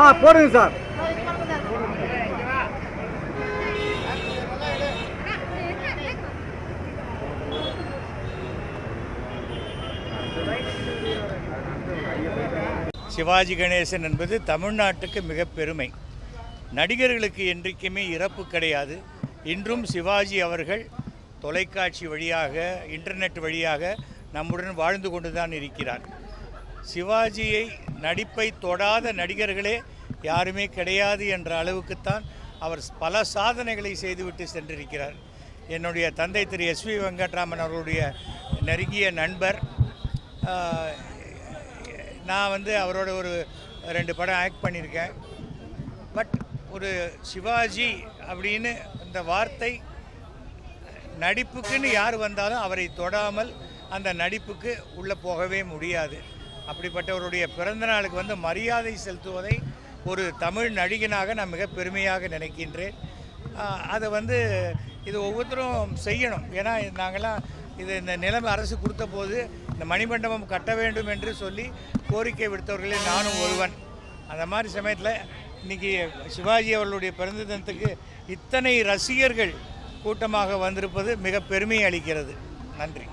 ஆ போடுங்க சார். சிவாஜி கணேசன் என்பது தமிழ்நாட்டுக்கு மிக பெருமை. நடிகர்களுக்கு என்றைக்குமே இறப்பு கிடையாது. இன்றும் சிவாஜி அவர்கள் தொலைக்காட்சி வழியாக இன்டர்நெட் வழியாக நம்முடன் வாழ்ந்து கொண்டு தான் இருக்கிறார். சிவாஜியை நடிப்பை தொடாத நடிகர்களே யாருமே கிடையாது என்ற அளவுக்குத்தான் அவர் பல சாதனைகளை செய்துவிட்டு சென்றிருக்கிறார். என்னுடைய தந்தை திரு எஸ் வி வெங்கட்ராமன் அவர்களுடைய நெருங்கிய நண்பர். நான் வந்து அவரோட ஒரு ரெண்டு படம் ஆக்ட் பண்ணியிருக்கேன். பட் ஒரு சிவாஜி அப்படின்னு இந்த வார்த்தை நடிப்புக்குன்னு யார் வந்தாலும் அவரை தொடாமல் அந்த நடிப்புக்கு உள்ளே போகவே முடியாது. அப்படிப்பட்டவருடைய பிறந்த நாளுக்கு வந்து மரியாதை செலுத்துவதை ஒரு தமிழ் நடிகனாக நான் மிக பெருமையாக நினைக்கின்றேன். அதை வந்து இது ஒவ்வொருத்தரும் செய்யணும். ஏன்னா நாங்களாம் இது இந்த நிலம் அரசு கொடுத்த போது இந்த மணிமண்டபம் கட்ட வேண்டும் என்று சொல்லி கோரிக்கை விடுத்தவர்களில் நானும் ஒருவன். அந்த மாதிரி சமயத்தில் இன்றைக்கி சிவாஜி அவர்களுடைய பிறந்த தினத்துக்கு இத்தனை ரசிகர்கள் கூட்டமாக வந்திருப்பது மிக பெருமை அளிக்கிறது. நன்றி.